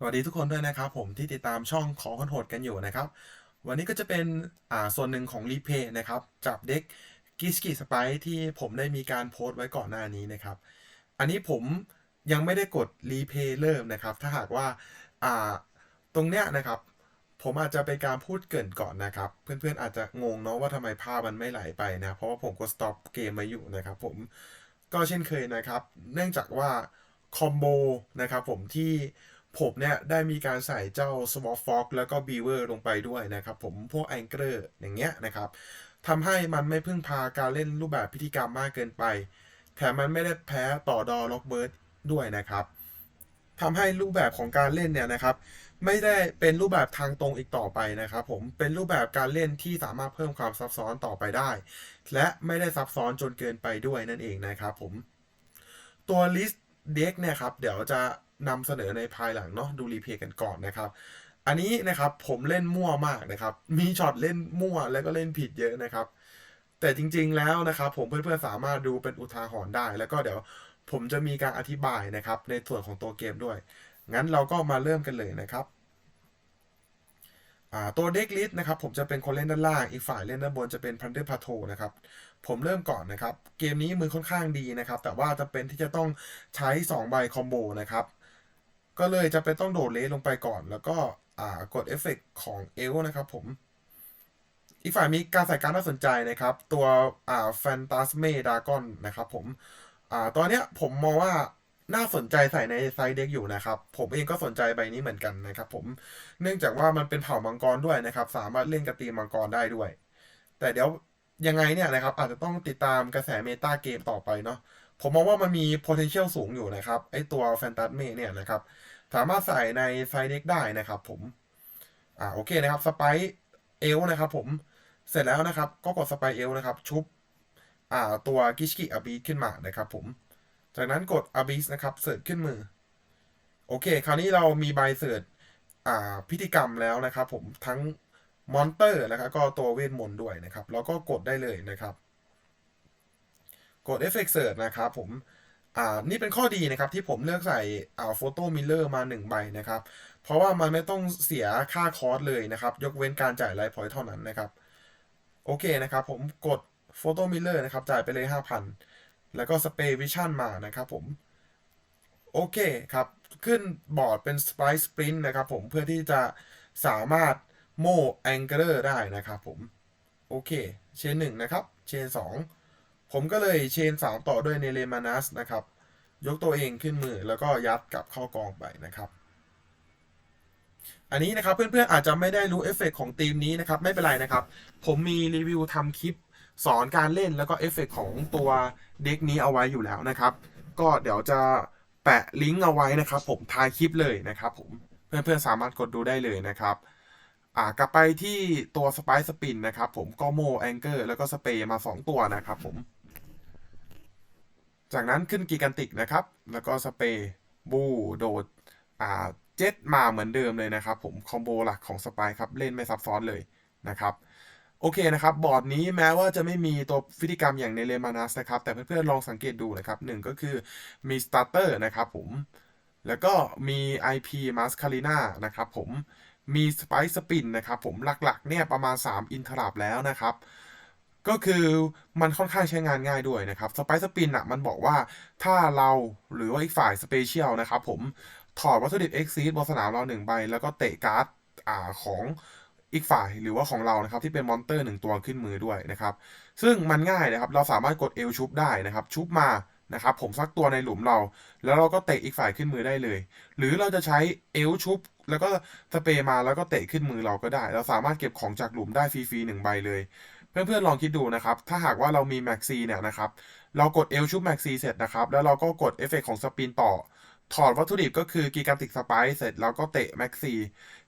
สวัสดีทุกคนด้วยนะครับผมที่ติดตามช่องขอคนโหดกันอยู่นะครับ วันนี้ก็จะเป็นอ่าส่วนหนึ่งของรีเพย์นะครับจับเด็กกิสกิสไปที่ผมได้มีการโพสต์ไว้ก่อนหน้านี้นะครับ อันนี้ผมยังไม่ได้กดรีเพย์เริ่มนะครับ ถ้าหากว่าอ่าตรงเนี้ยนะครับ ผมอาจจะเป็นการพูดเกินก่อนนะครับ เพื่อนๆอาจจะงงเนาะว่าทำไมภาพมันไม่ไหลไปนะ เพราะว่าผมกด stop เกมมาอยู่นะครับ ผมก็เช่นเคยนะครับ เนื่องจากว่าคอมโบนะครับผมที่ ผมเนี่ยได้มีการใส่เจ้า Swap Fox แล้วก็ Beaver ลงไปด้วยนะครับ ผมพวก Anchor อย่างเงี้ยนะครับทำให้มันไม่พึ่งพาการเล่นรูปแบบพิธีกรรมมากเกินไป แถมมันไม่ได้แพ้ต่อดอล็อกเบิร์ดด้วยนะครับทำให้รูปแบบของการเล่นเนี่ยนะครับ ไม่ได้เป็นรูปแบบทางตรงอีกต่อไปนะครับ ผมเป็นรูปแบบการเล่นที่สามารถเพิ่มความซับซ้อนต่อไปได้ และไม่ได้ซับซ้อนจนเกินไปด้วยนั่นเองนะครับ ผมตัวลิสต์เด็กเนี่ยครับ เดี๋ยวจะ นำเสนอในภายหลังเนาะดูรีเพย์กันก่อนนะครับ อันนี้นะครับผมเล่นมั่วมากนะครับ มีช็อตเล่นมั่วแล้วก็เล่นผิดเยอะนะครับ แต่จริงๆแล้วนะครับผมเพื่อนๆสามารถดูเป็นอุทาหรณ์ได้ แล้วก็เดี๋ยวผมจะมีการอธิบายนะครับ ในส่วนของตัวเกมด้วย งั้นเราก็มาเริ่มกันเลยนะครับตัวเด็กลิสนะครับผมจะเป็นคนเล่นด้านล่าง อีกฝ่ายเล่นด้านบนจะเป็นพันเดอร์พาโทนะครับ ผมเริ่มก่อนนะครับ เกมนี้มือค่อนข้างดีนะครับ แต่ว่าจะเป็นที่จะต้องใช้ 2 ใบคอมโบนะครับ ก็เลยจะเป็นต้องโดดเลสลงไปก่อน แล้วก็กดเอฟเฟกของเอลนะครับผม อีกฝ่ายมีการใส่การน่าสนใจนะครับ ตัวแฟนตาสเมดากอนนะครับผมอตอนเนี้ยผมมองว่าน่าสนใจใส่ในไซด์เด็กอยู่นะครับ ผมเองก็สนใจใบนี้เหมือนกันนะครับผมเนื่องจากว่ามันเป็นเผ่ามังกรด้วยนะครับ สามารถเล่นกับตีมังกรได้ด้วย แต่เดี๋ยวยังไงเนี่ยนะครับอาจจะต้องติดตามกระแสเมตาเกมต่อไปเนาะ ผมมองว่ามันมี potential สูงอยู่นะครับ ไอตัวแฟนตาสเมเนี่ยนะครับ สามารถใส่ในไซเด็กได้นะครับผม อ่าโอเคนะครับสไปเอลนะครับผมเสร็จแล้วนะครับ ก็กดสไปเอลนะครับ ชุบ อ่าตัวกิชกิอาบีขึ้นมานะครับผม จากนั้นกดอาบีสนะครับเสิร์ชขึ้นมือ โอเค คราวนี้เรามีใบเสิร์ชอ่าพิธีกรรมแล้วนะครับ ผมทั้งมอนเตอร์นะครับก็ตัวเวทมนต์ด้วยนะครับ แล้วก็กดได้เลยนะครับ กดเอฟเฟกต์เสิร์ชนะครับผมอ่านี่เป็นข้อดีนะครับที่ผมเลือกใส่อ่าโฟโต้มิลเลอร์มา 1 ใบนะครับ เพราะว่ามันไม่ต้องเสียค่าคอร์สเลยนะครับ ยกเว้นการจ่ายไลฟ์พอยต์เท่านั้นนะครับ โอเคนะครับ ผมกดโฟโต้มิลเลอร์นะครับ จ่ายไปเลย 5,000 แล้วก็สเปรย์วิชั่นมานะครับผม โอเคครับ ขึ้นบอร์ดเป็น Spice Sprint นะครับผมเพื่อที่จะสามารถโม่แองเกอร์ได้นะครับผม โอเค เชนหนึ่งนะครับ เชนสอง ผมก็เลยเชนสามต่อด้วยเนเลมานัสนะครับ ยกตัวเองขึ้นมือแล้วก็ยัดกลับเข้ากองไปนะครับ อันนี้นะครับเพื่อนๆอาจจะไม่ได้รู้เอฟเฟกต์ของทีมนี้นะครับ ไม่เป็นไรนะครับ ผมมีรีวิวทำคลิปสอนการเล่นแล้วก็เอฟเฟกต์ของตัวเด็กนี้เอาไว้อยู่แล้วนะครับ ก็เดี๋ยวจะแปะลิงก์เอาไว้นะครับ ผมท้ายคลิปเลยนะครับผมเพื่อนๆสามารถกดดูได้เลยนะครับอ่ากลับไปที่ตัวสไปสปินนะครับผมก็โมแองเกอร์แล้วก็สเปย์มา 2 ตัวนะครับผม จากนั้นขึ้นกีกันติกนะครับ แล้วก็สเปย์บูโดดอ่าเจ็ตมาเหมือนเดิมเลยนะครับ ผมคอมโบหลักของสไปครับ เล่นไม่ซับซ้อนเลยนะครับโอเคนะครับ บอร์ดนี้แม้ว่าจะไม่มีตัวพิธีกรรมอย่างในเลมานัสนะครับ แต่เพื่อนๆลองสังเกตดูนะครับหนึ่งก็คือมีสตาร์เตอร์นะครับผม แล้วก็มี IP m a s c a r i n a นะครับผมมีสไปซ์สปินนะครับผมหลักๆเนี่ยประมาณ 3 อินทรัพแล้วนะครับ ก็คือมันค่อนข้างใช้งานง่ายด้วยนะครับสไปซ์สปินอะมันบอกว่าถ้าเราหรือว่าอีกฝ่ายสเปเชียลนะครับผมถอดวัตถุดิบเอ็กซีดบนสนามเราหนึ่งใบ แล้วก็เตะการ์ดอ่าของอีกฝ่ายหรือว่าของเรานะครับที่เป็นมอนเตอร์หนึ่งตัวขึ้นมือด้วยนะครับ ซึ่งมันง่ายนะครับเราสามารถกดเอลชุบได้นะครับ ชุบมานะครับผมซักตัวในหลุมเรา แล้วเราก็เตะอีกฝ่ายขึ้นมือได้เลย หรือเราจะใช้เอลชุบ แล้วก็สเปรย์มาแล้วก็เตะขึ้นมือเราก็ได้ เราสามารถเก็บของจากหลุมได้ฟรีๆหนึ่งใบเลย เพื่อนๆลองคิดดูนะครับ ถ้าหากว่าเรามีแม็กซีเนี่ยนะครับ เรากดเอลชุบแม็กซีเสร็จนะครับ แล้วเราก็กดเอฟเฟกของสปินต่อ ถอดวัตถุดิบก็คือกีการติกสไปเสร็จแล้วก็เตะแม็กซี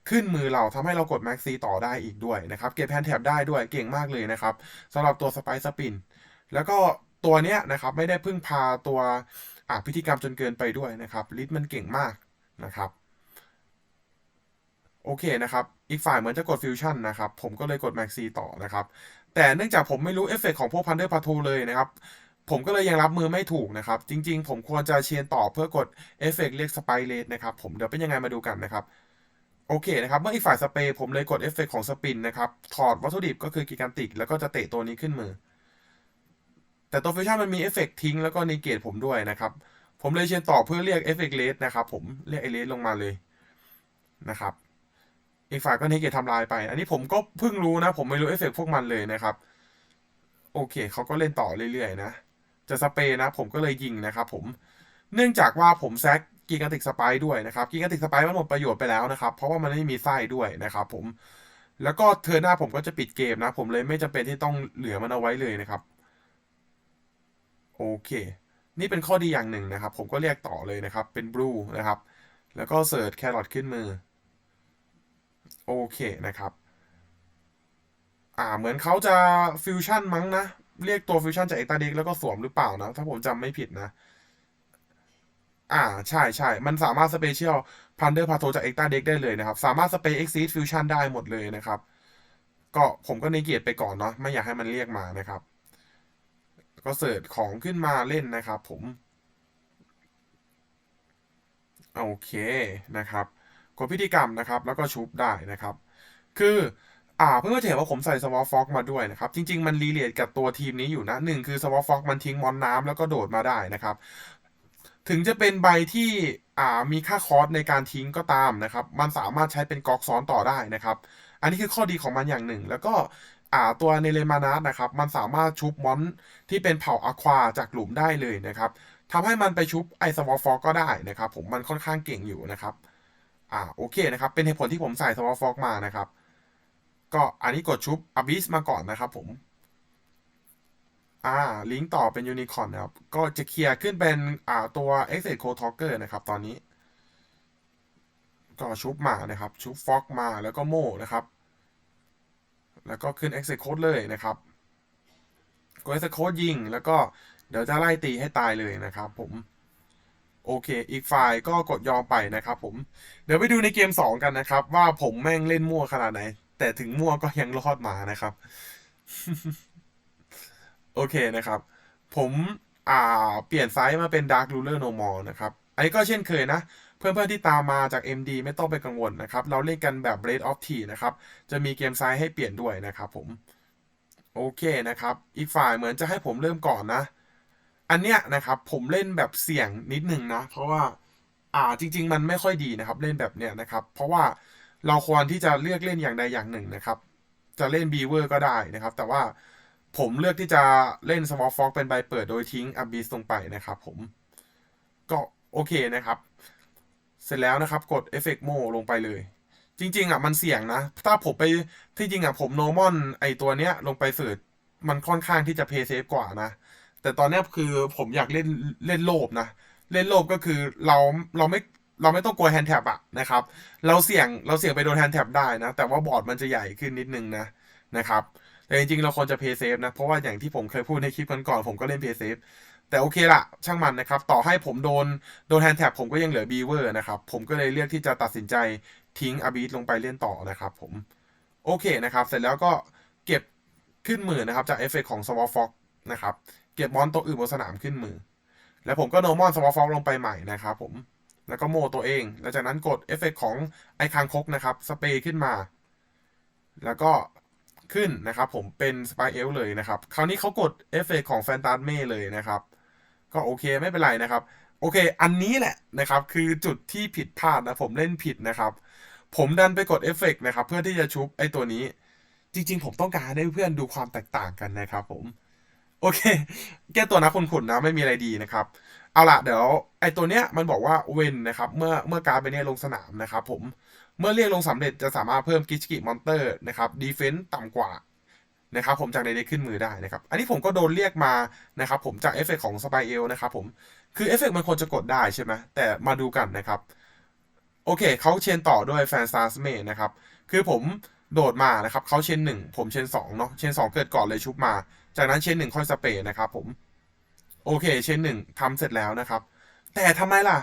ขึ้นมือเราทำให้เรากดแม็กซีต่อได้อีกด้วยนะครับ เก็บแพนแท็บได้ด้วยเก่งมากเลยนะครับสำหรับตัวสไปสปิน แล้วก็ตัวเนี้ยนะครับไม่ได้พึ่งพาตัวอ่าพิธีกรรมจนเกินไปด้วยนะครับลิทมันเก่งมากนะครับโอเคนะครับ อีกฝ่ายเหมือนจะกดฟิวชั่นนะครับ ผมก็เลยกดแม็กซีต่อนะครับ แต่เนื่องจากผมไม่รู้เอฟเฟกของพวกพันเดอร์พาทูเลยนะครับ ผมก็เลยยังรับมือไม่ถูกนะครับ จริงๆ ผมควรจะเชียนต่อเพื่อกดเอฟเฟกเรียกสไปเรทนะครับ ผมเดี๋ยวเป็นยังไงมาดูกันนะครับโอเคนะครับ เมื่ออีกฝ่ายสเปรย์ผมเลยกดเอฟเฟกของสปินนะครับ ถอดวัตถุดิบก็คือกิกันติก แล้วก็จะเตะตัวนี้ขึ้นมือ แต่ตัวฟิวชั่นมันมีเอฟเฟกทิ้งแล้วก็นีเกตผมด้วยนะครับ ผมเลยเชียนต่อเพื่อเรียกเอฟเฟกเลสนะครับผมเรียกไอเลสลงมาเลยนะครับ อีกฝ่ายก็นีเกตทำลายไป อันนี้ผมก็เพิ่งรู้นะ ผมไม่รู้เอฟเฟกพวกมันเลยนะครับ โอเคเขาก็เล่นต่อเรื่อยๆนะ จะสเปรย์นะ ผมก็เลยยิงนะครับผม เนื่องจากว่าผมแซกกิกาติกสไปด้วยนะครับ กิกาติกสไปมันหมดประโยชน์ไปแล้วนะครับ เพราะว่ามันไม่มีไส้ด้วยนะครับผม แล้วก็เทอร์หน้าผมก็จะปิดเกมนะ ผมเลยไม่จำเป็นที่ต้องเหลือมันเอาไว้เลยนะครับ โอเค นี่เป็นข้อดีอย่างหนึ่งนะครับ ผมก็เรียกต่อเลยนะครับ เป็นบลูนะครับ แล้วก็เสิร์ชแครอทขึ้นมือ โอเคนะครับ อ่าเหมือนเขาจะฟิวชั่นมั้งนะ เรียกตัวฟิวชั่นจากเอ็กตาเด็กแล้วก็สวมหรือเปล่านะ ถ้าผมจำไม่ผิดนะ อ่าใช่ใช่ มันสามารถสเปเชียลพันเดอร์พาโทจากเอ็กตาเด็กได้เลยนะครับ สามารถสเปเอ็กซีดฟิวชั่นได้หมดเลยนะครับ ก็ผมก็ในเกียรไปก่อนเนาะไม่อยากให้มันเรียกมานะครับ ก็เสิร์ชของขึ้นมาเล่นนะครับ ผม โอเคนะครับ กดพิธีกรรมนะครับ แล้วก็ชุบได้นะครับ คืออ่าเพิ่งจะเห็นว่าผมใส่สวอฟ็อกมาด้วยนะครับ จริง ๆ มันรีเลทกับตัวทีมนี้อยู่นะหนึ่งคือสวอฟ็อกมันทิ้งมอนน้ำแล้วก็โดดมาได้นะครับ ถึงจะเป็นใบที่อ่ามีค่าคอสในการทิ้งก็ตามนะครับ มันสามารถใช้เป็นกอกซ้อนต่อได้นะครับ อันนี้คือข้อดีของมันอย่างหนึ่ง แล้วก็อ่าตัวเนเลมานัสนะครับ มันสามารถชุบมอนที่เป็นเผ่าอะควาจากหลุมได้เลยนะครับทำให้มันไปชุบไอสวอฟ็อกก็ได้นะครับ ผมมันค่อนข้างเก่งอยู่นะครับ อ่าโอเคนะครับ เป็นเหตุผลที่ผมใส่สวอฟอกมานะครับ ก็อันนี้กดชุบอบิสมาก่อนนะครับผม อ่า ลิงก์ต่อเป็นยูนิคอร์นนะครับ ก็จะเคลียร์ขึ้นเป็นอ่าตัว Exit Code Talker นะครับตอนนี้ ก็ชุบมานะครับ ชุบฟอกมาแล้วก็โม่นะครับ แล้วก็ขึ้น Exit Code เลยนะครับกด Exit Code ยิง แล้วก็เดี๋ยวจะไล่ตีให้ตายเลยนะครับผม โอเค อีกฝ่ายก็กดยอมไปนะครับผม เดี๋ยวไปดูในเกม 2 กันนะครับ ว่าผมแม่งเล่นมั่วขนาดไหน แต่ถึงมั่วก็ยังรอดมานะครับ โอเคนะครับ ผมอ่าเปลี่ยนไซส์มาเป็น Dark Ruler No More นะครับ อันนี้ก็เช่นเคยนะ เพื่อนๆที่ตามมาจาก MD ไม่ต้องไปกังวลนะครับ เราเล่นกันแบบ Blade of T นะครับ จะมีเกมไซส์ให้เปลี่ยนด้วยนะครับผม โอเคนะครับ อีกฝ่ายเหมือนจะให้ผมเริ่มก่อนนะ อันเนี้ยนะครับผมเล่นแบบเสี่ยงนิดนึงนะเพราะว่าอ่าจริง ๆ มันไม่ค่อยดีนะครับ เล่นแบบเนี้ยนะครับ เพราะว่าเราควรที่จะเลือกเล่นอย่างใดอย่างหนึ่งนะครับ จะเล่นบีเวอร์ก็ได้นะครับ แต่ว่าผมเลือกที่จะเล่น Small Fox เป็นใบเปิดโดยทิ้ง Abyss ลงไปนะครับ ผมก็โอเคนะครับ เสร็จแล้วนะครับกด Effect Mo ลงไปเลย จริง ๆอะมันเสี่ยงนะ ถ้าผมไปที่จริงอะผม Normal ไอตัวเนี้ยลงไปเสิร์ชมันค่อนข้างที่จะเพย์เซฟกว่านะ แต่ตอนนี้คือผมอยากเล่นเล่นโลภนะ เล่นโลภก็คือเราเราไม่เราไม่ต้องกลัวแฮนด์แท็บอะนะครับ เราเสี่ยงเราเสี่ยงไปโดนแฮนด์แท็บได้นะ แต่ว่าบอร์ดมันจะใหญ่ขึ้นนิดนึงนะนะครับ แต่จริงๆ เราควรจะเพย์เซฟนะ เพราะว่าอย่างที่ผมเคยพูดในคลิปก่อนๆผมก็เล่นเพย์เซฟแต่โอเคละช่างมันนะครับ ต่อให้ผมโดนโดนแฮนด์แท็บผมก็ยังเหลือบีเวอร์นะครับ ผมก็เลยเลือกที่จะตัดสินใจทิ้งอาบีทลงไปเล่นต่อนะครับผม โอเคนะครับ เสร็จแล้วก็เก็บขึ้นหมือนนะครับ จากเอฟเฟกของ s w a r Fox นะครับ เก็บมอนตัวอื่นบนสนามขึ้นมือ แล้วผมก็โนมอน s w a r Fox ลงไปใหม่นะครับผม แล้วก็โมตัวเองแล้วจากนั้นกดเอฟเฟกของไอคางคกนะครับ สเปรย์ขึ้นมา แล้วก็ขึ้นนะครับผมเป็นสไปเอลเลยนะครับ คราวนี้เขากดเอฟเฟกของแฟนตาเม่เลยนะครับ ก็โอเคไม่เป็นไรนะครับ โอเค อันนี้แหละนะครับ คือจุดที่ผิดพลาดนะผมเล่นผิดนะครับ ผมดันไปกดเอฟเฟกนะครับ เพื่อที่จะชุบไอตัวนี้ จริง ๆ ผมต้องการให้เพื่อนดูความแตกต่างกันนะครับผม โอเค แก้ตัวนะคุณขุนนะไม่มีอะไรดีนะครับ เอาละเดี๋ยวไอตัวเนี้ยมันบอกว่าเวนนะครับ เมื่อเมื่อการไปเนี่ยลงสนามนะครับผม เมื่อเรียกลงสำเร็จจะสามารถเพิ่มกิชกิมอนเตอร์นะครับดีเฟนต์ต่ำกว่านะครับผมจากในเด็กขึ้นมือได้นะครับ อันนี้ผมก็โดนเรียกมานะครับผมจากเอฟเฟกของสไปเอลนะครับผม คือเอฟเฟกมันควรจะกดได้ใช่ไหมแต่มาดูกันนะครับ โอเคเขาเชนต่อด้วยแฟนซาสเมนะครับ คือผมโดดมานะครับเขาเชนหนึ่งผมเชนสองเนาะเชนสองเกิดก่อนเลยชุบมา จากนั้นเชนหนึ่งค่อยสเปรย์นะครับผม โอเคเชนหนึ่งทำเสร็จแล้วนะครับ แต่ทำไมล่ะ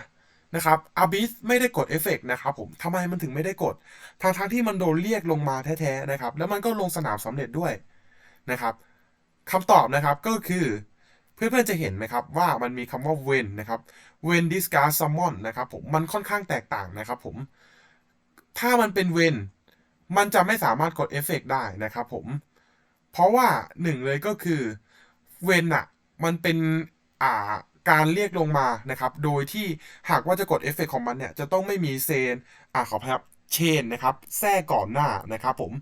นะครับอาบิสไม่ได้กดเอฟเฟกนะครับผมทำไมมันถึงไม่ได้กดทางทางที่มันโดนเรียกลงมาแท้ๆนะครับ แล้วมันก็ลงสนามสำเร็จด้วยนะครับคำตอบนะครับก็คือเพื่อนๆจะเห็นไหมครับว่ามันมีคำว่า when นะครับ when discard summon นะครับผมมันค่อนข้างแตกต่างนะครับผมถ้ามันเป็น when มันจะไม่สามารถกดเอฟเฟกได้นะครับผม ราะว่าหนึ่งเลยก็คือ when อะมันเป็นอ่าการเรียกลงมานะครับ โดยที่หากว่าจะกดเอฟเฟกของมันเนี่ย จะต้องไม่มีเซนอ่าขอพครับเชนนะครับแทรกก่อนหน้านะครับผม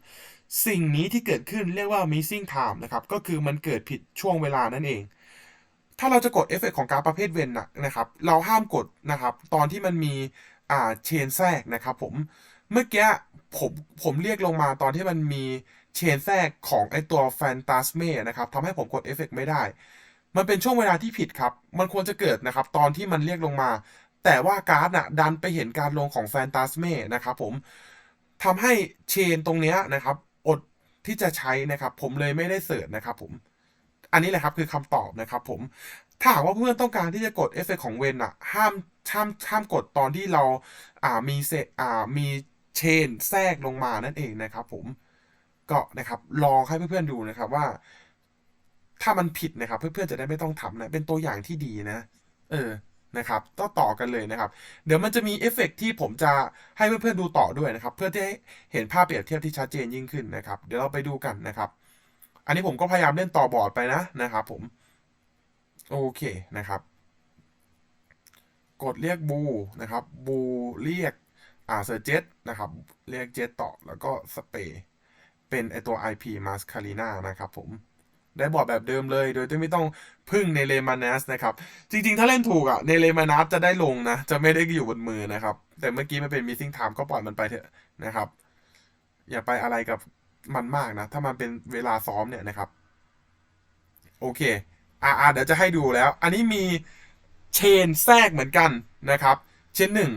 สิ่งนี้ที่เกิดขึ้นเรียกว่า missing time นะครับ ก็คือมันเกิดผิดช่วงเวลานั่นเอง ถ้าเราจะกดเอฟเฟกของการประเภทเวนนะนะครับ เราห้ามกดนะครับ ตอนที่มันมีอ่าเชนแทรกนะครับผมเมื่อกี้ผมผมเรียกลงมาตอนที่มันมี เชนแทรกของไอตัวแฟนตาสเมนะครับทำให้ผมกดเอฟเฟกไม่ได้ มันเป็นช่วงเวลาที่ผิดครับ มันควรจะเกิดนะครับ ตอนที่มันเรียกลงมา แต่ว่าการ์ดน่ะดันไปเห็นการลงของแฟนตาสเมนะครับผมทำให้เชนตรงเนี้ยนะครับ อดที่จะใช้นะครับ ผมเลยไม่ได้เสิร์ชนะครับผม อันนี้แหละครับคือคำตอบนะครับผมถ้าหากว่าเพื่อนต้องการที่จะกดเอฟเฟกของเวนอะห้ามห้ามห้ามกดตอนที่เราอ่ามีเซอ่ามีเชนแทรกลงมานั่นเองนะครับผม ก็นะครับลองให้เพื่อนๆดูนะครับว่า ถ้ามันผิดนะครับ เพื่อนๆจะได้ไม่ต้องทำนะเป็นตัวอย่างที่ดีนะ เออนะครับต่อต่อกันเลยนะครับ เดี๋ยวมันจะมีเอฟเฟกต์ที่ผมจะให้เพื่อนๆดูต่อด้วยนะครับ เพื่อที่ให้เห็นภาพเปรียบเทียบที่ชัดเจนยิ่งขึ้นนะครับ เดี๋ยวเราไปดูกันนะครับ อันนี้ผมก็พยายามเล่นต่อบอร์ดไปนะนะครับ ผม โอเคนะครับ กดเรียกบูนะครับบูเรียกอ่าเซอร์เจตนะครับ เรียกเจตต่อแล้วก็สเปรย์ เป็นไอตัว IP Mascarina นะครับผมได้บอร์ดแบบเดิมเลย โดยที่ไม่ต้องพึ่งในเลมานัสนะครับ จริงๆ ถ้าเล่นถูกอะในเลมานัสจะได้ลงนะ จะไม่ได้อยู่บนมือนะครับ แต่เมื่อกี้มันเป็น missing time ก็ปล่อยมันไปเถอะนะครับ อย่าไปอะไรกับมันมากนะ ถ้ามันเป็นเวลาซ้อมเนี่ยนะครับ โอเค อ่าเดี๋ยวจะให้ดูแล้ว อันนี้มีเชนแทรกเหมือนกันนะครับ เชนหนึ่ง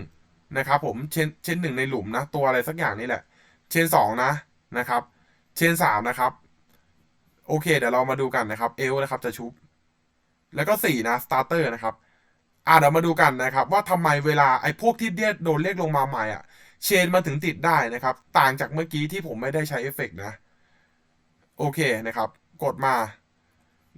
นะครับผม เชนเชนหนึ่งในหลุมนะ ตัวอะไรสักอย่างนี่แหละ เชนสองนะนะครับ เชนสามนะครับ โอเค เดี๋ยวเรามาดูกันนะครับเอลนะครับจะชุบ แล้วก็สี่นะสตาร์เตอร์นะครับอ่าเดี๋ยวมาดูกันนะครับ ว่าทำไมเวลาไอ้พวกที่เรียโดนเรียกลงมาใหม่อะ เชนมาถึงติดได้นะครับ ต่างจากเมื่อกี้ที่ผมไม่ได้ใช้เอฟเฟกต์นะ โอเคนะครับ กดมา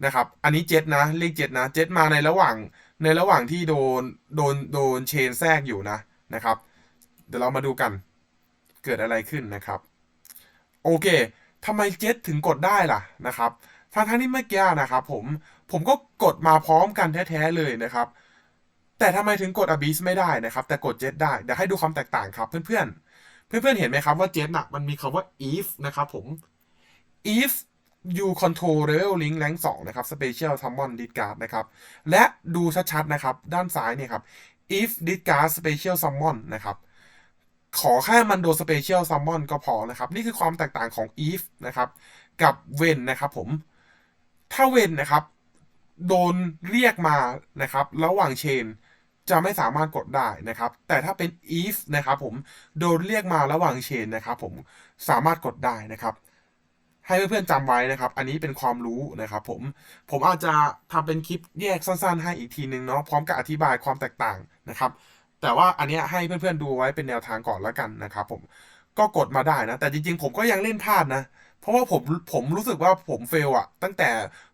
นะครับ อันนี้เจ็ตนะเลขเจ็ตนะเจ็ตมาในระหว่างในระหว่างที่โดนโดนโดนเชนแทรกอยู่นะนะครับ เดี๋ยวเรามาดูกัน เกิดอะไรขึ้นนะครับ โอเค ทำไมเจ็ตถึงกดได้ล่ะนะครับทั้งทั้งที่เมื่อกี้นะครับผมผมก็กดมาพร้อมกันแท้ๆเลยนะครับ แต่ทำไมถึงกด Abyss ไม่ได้นะครับ แต่กดเจ็ตได้เดี๋ยวให้ดูความแตกต่างครับเพื่อนๆ เพื่อนๆเห็นไหมครับว่าเจ็ตน่ะมันมีคำว่า if นะครับผม if you control level link rank 2นะครับ special summon discard นะครับ และดูชัดๆนะครับ ด้านซ้ายเนี่ยครับ if discard special summon นะครับ ขอแค่มันโดน special summon ก็พอนะครับ นี่คือความแตกต่างของ if นะครับ กับ when นะครับผม ถ้า when นะครับ โดนเรียกมานะครับ ระหว่างเชนจะไม่สามารถกดได้นะครับ แต่ถ้าเป็น if นะครับผมโดนเรียกมาระหว่างเชนนะครับผมสามารถกดได้นะครับให้เพื่อนๆจำไว้นะครับ อันนี้เป็นความรู้นะครับผม ผมอาจจะทำเป็นคลิปแยกสั้นๆ ให้อีกทีนึงเนาะ พร้อมกับอธิบายความแตกต่างนะครับ แต่ว่าอันนี้ให้เพื่อนๆดูไว้เป็นแนวทางก่อนแล้วกันนะครับผมก็กดมาได้นะ แต่จริงๆ ผมก็ยังเล่นพลาดนะ เพราะว่าผมผมรู้สึกว่าผมเฟลอะตั้งแต่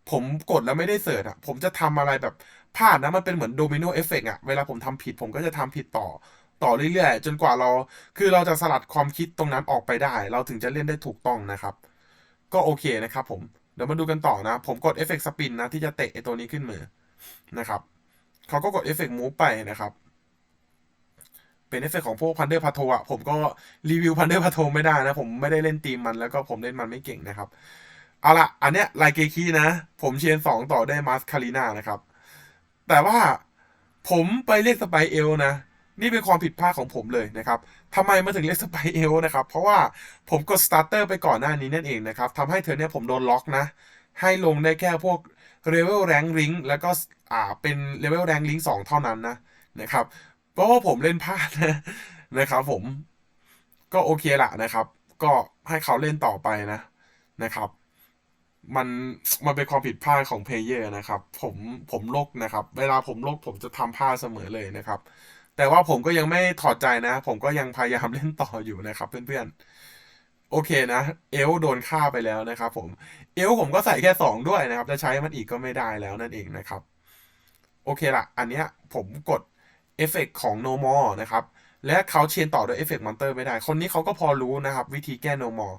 ผมกดแล้วไม่ได้เสิร์ชอะผมจะทำอะไรแบบพลาดนะมันเป็นเหมือนโดมิโนเอฟเฟกอะเวลาผมทำผิดผมก็จะทำผิดต่อต่อเรื่อยๆ จนกว่าเรา คือเราจะสลัดความคิดตรงนั้นออกไปได้ เราถึงจะเล่นได้ถูกต้องนะครับ ก็โอเคนะครับผม เดี๋ยวมาดูกันต่อนะ ผมกดเอฟเฟกสปินนะ ที่จะเตะไอตัวนี้ขึ้นมือนะครับ เขาก็กดเอฟเฟกมูฟไปนะครับ เป็นเอฟเฟกของพวกพันเดอร์พาโทอะผมก็รีวิวพันเดอร์พาโทไม่ได้นะ ผมไม่ได้เล่นทีมมันแล้วก็ผมเล่นมันไม่เก่งนะครับ เอาละอันเนี้ยไลเกคีนะ ผมเชียนสองต่อได้มาสคารีนานะครับ แต่ว่าผมไปเรียกสไปเอลนะ นี่เป็นความผิดพลาดของผมเลยนะครับทำไมมาถึงเรียกสไปเอลนะครับ เพราะว่าผมกดสตาร์เตอร์ไปก่อนหน้านี้นั่นเองนะครับทำให้เธอเนี่ยผมโดนล็อกนะ ให้ลงได้แค่พวกเลเวลแรงลิงแล้วก็อ่าเป็นเลเวลแรงลิงสองเท่านั้นนะนะครับ เพราะว่าผมเล่นพลาดนะครับผมก็โอเคละนะครับ ก็ให้เขาเล่นต่อไปนะนะครับ มันมันเป็นความผิดพลาดของเพลเยอร์นะครับ ผมผมลกนะครับ เวลาผมลกผมจะทำพลาดเสมอเลยนะครับ แต่ว่าผมก็ยังไม่ถอดใจนะ ผมก็ยังพยายามเล่นต่ออยู่นะครับ เพื่อนๆ โอเคนะ เอลโดนฆ่าไปแล้วนะครับผมเอลผมก็ใส่แค่สองด้วยนะครับ จะใช้มันอีกก็ไม่ได้แล้วนั่นเองนะครับ โอเคละอันเนี้ยผมกด เอฟเฟกของ No More นะครับ และเขาเชนต่อโดยเอฟเฟกมอนเตอร์ไม่ได้ คนนี้เขาก็พอรู้นะครับ วิธีแก้ No More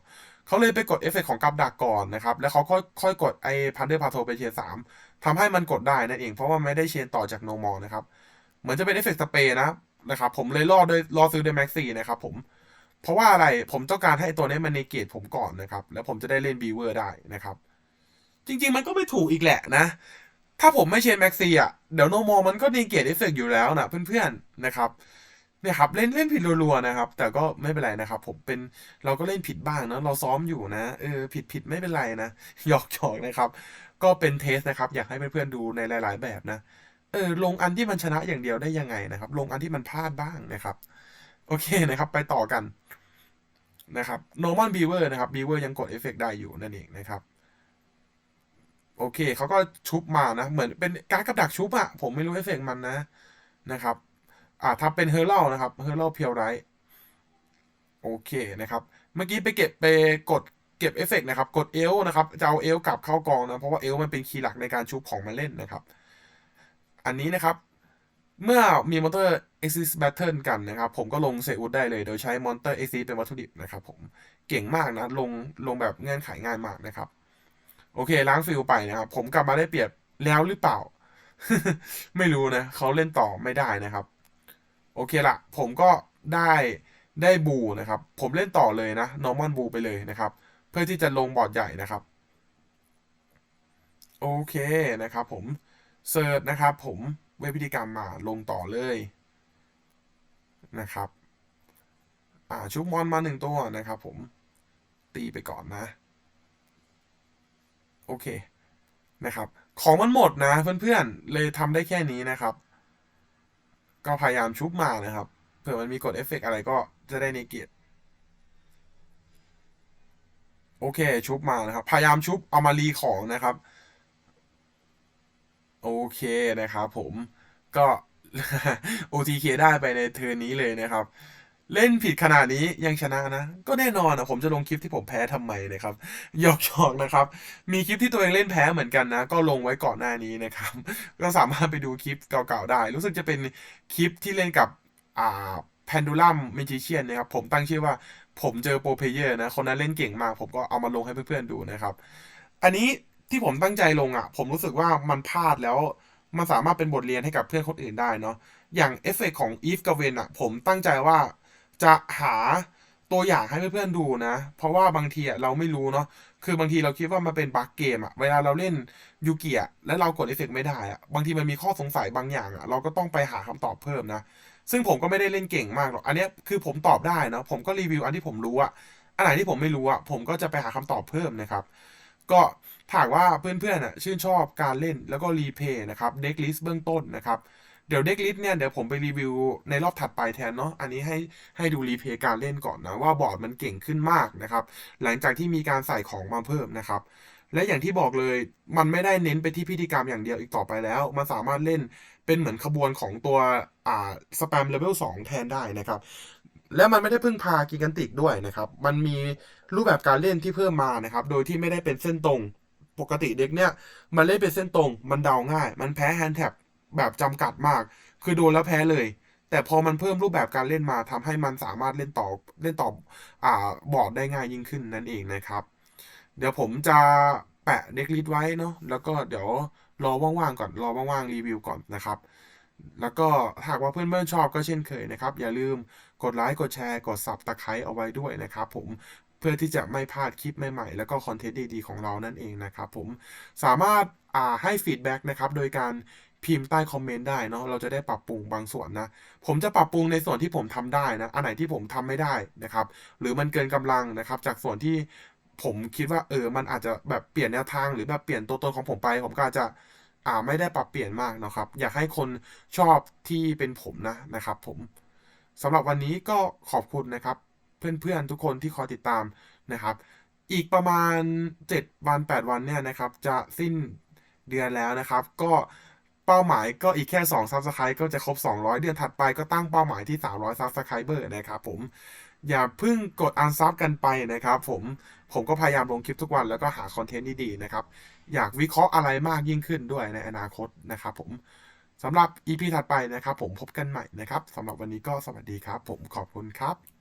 เขาเลยไปกดเอฟเฟกของกับดักก่อนนะครับ แล้วเขาค่อยค่อยกดไอพันเดอร์พาโทไปเชนสามทำให้มันกดได้นั่นเอง เพราะว่าไม่ได้เชนต่อจาก No More นะครับ เหมือนจะเป็นเอฟเฟกสเปรย์นะนะครับผมเลยรอด้วยรอซื้อด้วยแม็กซี่นะครับผมเพราะว่าอะไรผมต้องการให้ตัวนี้มันในเกตผมก่อนนะครับ แล้วผมจะได้เล่นบีเวอร์ได้นะครับ จริงๆมันก็ไม่ถูกอีกแหละนะ ถ้าผมไม่เชนแม็กซี่อะ เดี๋ยวโนมอมันก็ในเกตเอฟเฟกอยู่แล้วนะเพื่อนๆนะครับเนี่ยครับเล่นเล่นผิดรัวๆนะครับ แต่ก็ไม่เป็นไรนะครับ ผมเป็นเราก็เล่นผิดบ้างนะเราซ้อมอยู่นะเออผิดผิดไม่เป็นไรนะหยอกหยอกนะครับ ก็เป็นเทสนะครับ อยากให้เพื่อนๆดูในหลาย ๆ แบบนะเออลงอันที่มันชนะอย่างเดียวได้ยังไงนะครับ ลงอันที่มันพลาดบ้างนะครับ โอเคนะครับ ไปต่อกันนะครับ normal beaver นะครับ beaver ยังกดเอฟเฟกได้อยู่นั่นเองนะครับ โอเคเขาก็ชุบมานะ เหมือนเป็นการกับดักชุบอะผมไม่รู้เอฟเฟกมันนะนะครับ อ่าถ้าเป็นเฮอร์เรลนะครับเฮอร์เรลเพียวไรโอเคนะครับ เมื่อกี้ไปเก็บไปกดเก็บเอฟเฟกนะครับ กดเอลนะครับจะเอาเอลกลับเข้ากองนะ เพราะว่าเอลมันเป็นคีย์หลักในการชุบของมาเล่นนะครับ อันนี้นะครับ เมื่อมีมอนเตอร์ exist battle กันนะครับ ผมก็ลงเซอุดได้เลย โดยใช้มอนเตอร์ exist เป็นวัตถุดิบนะครับผมเก่งมากนะ ลงลงแบบเงื่อนไขง่ายมากนะครับ โอเค ล้างฟิลไปนะครับ ผมกลับมาได้เปรียบแล้วหรือเปล่า ไม่รู้นะเขาเล่นต่อไม่ได้นะครับ โอเคละผมก็ได้ได้บูนะครับ ผมเล่นต่อเลยนะ normal บูไปเลยนะครับ เพื่อที่จะลงบอร์ดใหญ่นะครับ โอเคนะครับ ผมเซิร์ชนะครับ ผมเว็บพิธีกรรมมาลงต่อเลยนะครับ อ่าชุบมอนมาหนึ่งตัวนะครับ ผมตีไปก่อนนะ โอเคนะครับ ของมันหมดนะเพื่อนๆ เลยทำได้แค่นี้นะครับ ก็พยายามชุบมานะครับ เผื่อมันมีกดเอฟเฟกอะไรก็จะได้ในเกียรติโอเค ชุบมานะครับ พยายามชุบเอามารีของนะครับ โอเคนะครับผมก็ OTK ได้ไปในเทอร์นนี้เลยนะครับ เล่นผิดขนาดนี้ยังชนะนะ ก็แน่นอนนะผมจะลงคลิปที่ผมแพ้ทำไมนะครับหยอกหยอกนะครับ มีคลิปที่ตัวเองเล่นแพ้เหมือนกันนะ ก็ลงไว้ก่อนหน้านี้นะครับ ก็สามารถไปดูคลิปเก่าๆได้ รู้สึกจะเป็นคลิปที่เล่นกับอ่าแพนดูลัมเมจิเชียนนะครับ ผมตั้งชื่อว่าผมเจอโปรเพเยอร์นะ คนนั้นเล่นเก่งมาก ผมก็เอามาลงให้เพื่อนๆดูนะครับ อันนี้ที่ผมตั้งใจลงอะ ผมรู้สึกว่ามันพลาดแล้วมันสามารถเป็นบทเรียนให้กับเพื่อนคนอื่นได้เนาะอย่างเอฟเฟกของอีฟกับเวนอะ ผมตั้งใจว่า จะหาตัวอย่างให้เพื่อนๆดูนะ เพราะว่าบางทีเราไม่รู้เนาะ คือบางทีเราคิดว่ามันเป็นบั๊กเกมอะเวลาเราเล่นยูกิอะแล้วเรากดเอฟเฟกไม่ได้อะบางทีมันมีข้อสงสัยบางอย่างอะเราก็ต้องไปหาคำตอบเพิ่มนะ ซึ่งผมก็ไม่ได้เล่นเก่งมากหรอก อันนี้คือผมตอบได้เนาะ ผมก็รีวิวอันที่ผมรู้อะอันไหนที่ผมไม่รู้อะผมก็จะไปหาคำตอบเพิ่มนะครับ ก็ถากว่าเพื่อนๆอะชื่นชอบการเล่นแล้วก็รีเพย์นะครับ เด็กลิสต์เบื้องต้นนะครับ เดี๋ยวเด็กลิสเนี่ยเดี๋ยวผมไปรีวิวในรอบถัดไปแทนเนาะอันนี้ให้ให้ดูรีเพย์การเล่นก่อนนะว่าบอร์ดมันเก่งขึ้นมากนะครับ หลังจากที่มีการใส่ของมาเพิ่มนะครับและอย่างที่บอกเลยมันไม่ได้เน้นไปที่พิธีกรรมอย่างเดียวอีกต่อไปแล้ว มันสามารถเล่นเป็นเหมือนขบวนของตัวอ่าสแปมเลเวล2แทนได้นะครับ และมันไม่ได้พึ่งพากิกันติกด้วยนะครับ มันมีรูปแบบการเล่นที่เพิ่มมานะครับ โดยที่ไม่ได้เป็นเส้นตรง ปกติเด็กเนี่ย มันเล่นเป็นเส้นตรง มันเดาง่าย มันแพ้แฮนด์แท็บ แบบจำกัดมาก คือโดนแล้วแพ้เลย แต่พอมันเพิ่มรูปแบบการเล่นมาทำให้มันสามารถเล่นต่อเล่นต่ออ่าบอร์ดได้ง่ายยิ่งขึ้นนั่นเองนะครับ เดี๋ยวผมจะแปะเด็กลิสต์ไว้เนาะแล้วก็เดี๋ยวรอว่างๆก่อนรอว่างๆรีวิวก่อนนะครับ แล้วก็หากว่าเพื่อนๆชอบก็เช่นเคยนะครับ อย่าลืมกดไลค์กดแชร์ กดสับตะไคร้เอาไว้ด้วยนะครับ ผมเพื่อที่จะไม่พลาดคลิปใหม่ๆ แล้วก็คอนเทนต์ดีๆของเรานั่นเองนะครับ ผมสามารถอ่าให้ฟีดแบ็กนะครับ โดยการ พิมพ์ใต้คอมเมนต์ได้เนาะเราจะได้ปรับปรุงบางส่วนนะ ผมจะปรับปรุงในส่วนที่ผมทำได้นะ อันไหนที่ผมทำไม่ได้นะครับ หรือมันเกินกำลังนะครับ จากส่วนที่ผมคิดว่าเออมันอาจจะแบบเปลี่ยนแนวทางหรือแบบเปลี่ยนตัวตนของผมไป ผมก็จจะอ่าไม่ได้ปรับเปลี่ยนมากนะครับ อยากให้คนชอบที่เป็นผมนะนะครับ ผมสำหรับวันนี้ก็ขอบคุณนะครับ เพื่อนๆทุกคนที่คอยติดตามนะครับ อีกประมาณ 7 วัน 8 วันเนี่ยนะครับ จะสิ้นเดือนแล้วนะครับ ก็ เป้าหมายก็อีกแค่2ซับสไครต์ก็จะครบ 200 เดือนถัดไปก็ตั้งเป้าหมายที่ 300ซับสไครเบอร์นะครับผมอย่าเพิ่งกดอันซับกันไปนะครับผมผมก็พยายามลงคลิปทุกวันแล้วก็หาคอนเทนต์ดีๆนะครับอยากวิเคราะห์อะไรมากยิ่งขึ้นด้วยในอนาคตนะครับผมสำหรับ EP ถัดไปนะครับผมพบกันใหม่นะครับสำหรับวันนี้ก็สวัสดีครับ ผมขอบคุณครับ